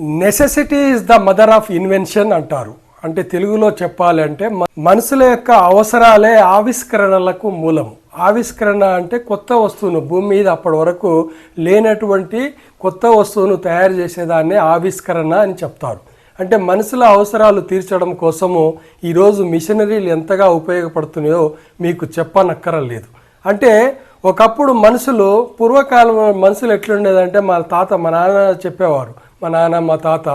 Necessity is the mother of invention అంటారు. అంటే తెలుగులో చెప్పాలంటే మనుషుల యొక్క అవసరాలే ఆవిష్కరణలకు మూలం. ఆవిష్కరణ అంటే కొత్త వస్తువును భూమి మీద అప్పటి వరకు లేనటువంటి కొత్త వస్తువును తయారు చేసేదాన్ని ఆవిష్కరణ అని చెప్తారు. అంటే మనుషుల అవసరాలు తీర్చడం కోసము ఈరోజు మిషనరీలు ఎంతగా ఉపయోగపడుతున్నాయో మీకు చెప్పనక్కరలేదు. అంటే ఒకప్పుడు మనుషులు పూర్వకాలం మనుషులు ఎట్లుండేదంటే మా తాత మా నాన్న చెప్పేవారు. మా నాన్న మా తాత.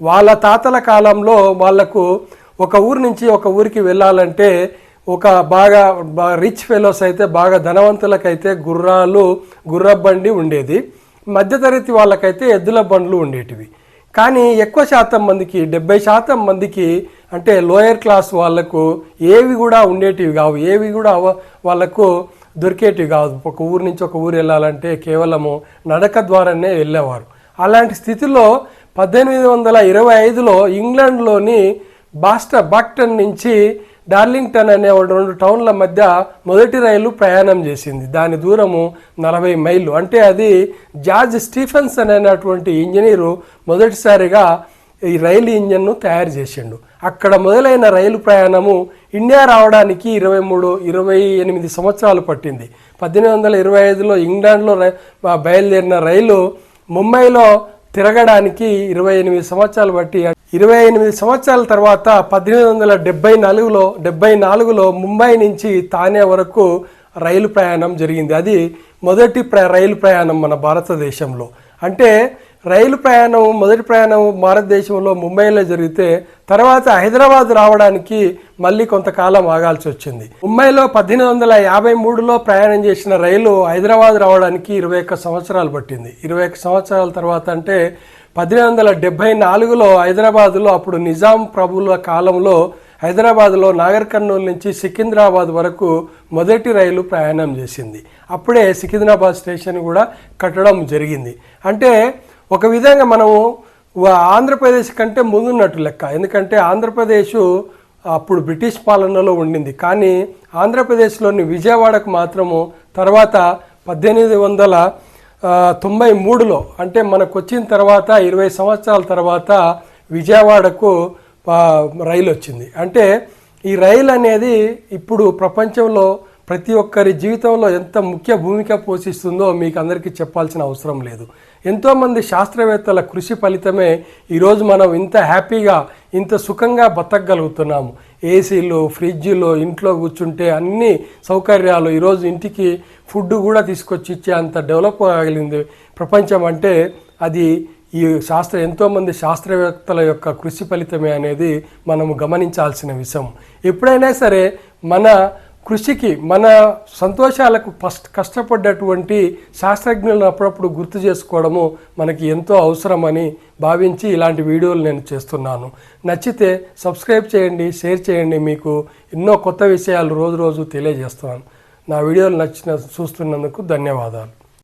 వాళ్ళ తాతల కాలంలో వాళ్ళకు ఒక ఊరు నుంచి ఒక ఊరికి వెళ్ళాలంటే ఒక బాగా రిచ్ ఫెలోస్ అయితే బాగా ధనవంతులకైతే గుర్రాలు గుర్ర బండి ఉండేది. మధ్యతరగతి వాళ్ళకైతే ఎద్దుల బండ్లు ఉండేటివి. కానీ ఎక్కువ శాతం మందికి డెబ్బై శాతం మందికి అంటే లోయర్ క్లాస్ వాళ్ళకు ఏవి కూడా ఉండేటివి కావు. ఏవి కూడా వాళ్ళకు దొరికేటివి కాదు. ఒక ఊరు నుంచి ఒక ఊరు వెళ్ళాలంటే కేవలము నడక ద్వారానే వెళ్ళేవారు. అలాంటి స్థితిలో పద్దెనిమిది వందల ఇరవై ఐదులో ఇంగ్లాండ్లోని బాస్ట బాక్టన్ నుంచి డార్లింగ్టన్ అనే ఒక రెండు టౌన్ల మధ్య మొదటి రైలు ప్రయాణం చేసింది. దాని దూరము నలభై మైళ్ళు. అంటే అది జార్జ్ స్టీఫెన్స్ అనేటువంటి ఇంజనీరు మొదటిసారిగా ఈ రైలు ఇంజన్ను తయారు చేసిండు. అక్కడ మొదలైన రైలు ప్రయాణము ఇండియా రావడానికి ఇరవై మూడు ఇరవై ఎనిమిది సంవత్సరాలు పట్టింది. పద్దెనిమిది వందల ఇరవై ఐదులో ఇంగ్లాండ్లో బయలుదేరిన రైలు ముంబైలో తిరగడానికి ఇరవై ఎనిమిది సంవత్సరాలు బట్టి ఇరవై ఎనిమిది సంవత్సరాల తర్వాత పద్దెనిమిది వందల డెబ్బై నాలుగులో డెబ్బై నాలుగులో ముంబై నుంచి తానే వరకు రైలు ప్రయాణం జరిగింది. అది మొదటి ప్ర రైలు ప్రయాణం మన భారతదేశంలో. అంటే రైలు ప్రయాణం మొదటి ప్రయాణం భారతదేశంలో ముంబైలో జరిగితే తర్వాత హైదరాబాద్ రావడానికి మళ్ళీ కొంతకాలం ఆగాల్సి వచ్చింది. ముంబైలో పద్దెనిమిది వందల యాభై మూడులో ప్రయాణం చేసిన రైలు హైదరాబాద్ రావడానికి ఇరవై ఒక్క సంవత్సరాలు పట్టింది. ఇరవై ఒక్క సంవత్సరాల తర్వాత అంటే పద్దెనిమిది వందల డెబ్బై నాలుగులో హైదరాబాద్లో అప్పుడు నిజాం ప్రభుల కాలంలో హైదరాబాద్లో నాగర్ కర్నూలు నుంచి సికింద్రాబాద్ వరకు మొదటి రైలు ప్రయాణం చేసింది. అప్పుడే సికింద్రాబాద్ స్టేషన్ కూడా కట్టడం జరిగింది. అంటే ఒక విధంగా మనము ఆంధ్రప్రదేశ్ కంటే ముందున్నట్టు లెక్క. ఎందుకంటే ఆంధ్రప్రదేశ్ అప్పుడు బ్రిటిష్ పాలనలో ఉండింది. కానీ ఆంధ్రప్రదేశ్లోని విజయవాడకు మాత్రము తర్వాత పద్దెనిమిది వందల తొంభై మూడులో అంటే మనకు వచ్చిన తర్వాత ఇరవై సంవత్సరాల తర్వాత విజయవాడకు రైలు వచ్చింది అంటే ఈ రైలు అనేది ఇప్పుడు ప్రపంచంలో ప్రతి ఒక్కరి జీవితంలో ఎంత ముఖ్య భూమిక పోషిస్తుందో మీకు అందరికీ చెప్పాల్సిన అవసరం లేదు. ఎంతోమంది శాస్త్రవేత్తల కృషి ఫలితమే ఈరోజు మనం ఇంత హ్యాపీగా ఇంత సుఖంగా బతకగలుగుతున్నాము. ఏసీలు ఫ్రిడ్జ్లు ఇంట్లో కూర్చుంటే అన్ని సౌకర్యాలు ఈరోజు ఇంటికి ఫుడ్ కూడా తీసుకొచ్చి ఇచ్చే అంత డెవలప్ కాగలిగింది ప్రపంచం. అంటే అది ఈ శాస్త్ర ఎంతోమంది శాస్త్రవేత్తల యొక్క కృషి ఫలితమే అనేది మనము గమనించాల్సిన విషయం. ఎప్పుడైనా సరే మన కృషికి మన సంతోషాలకు ఫస్ట్ కష్టపడ్డటువంటి శాస్త్రజ్ఞులను అప్పుడప్పుడు గుర్తు చేసుకోవడము మనకి ఎంతో అవసరమని భావించి ఇలాంటి వీడియోలు నేను చేస్తున్నాను. నచ్చితే సబ్స్క్రైబ్ చేయండి షేర్ చేయండి మీకు ఎన్నో కొత్త విషయాలు రోజు రోజు తెలియజేస్తున్నాను. నా వీడియోలు నచ్చిన చూస్తున్నందుకు ధన్యవాదాలు.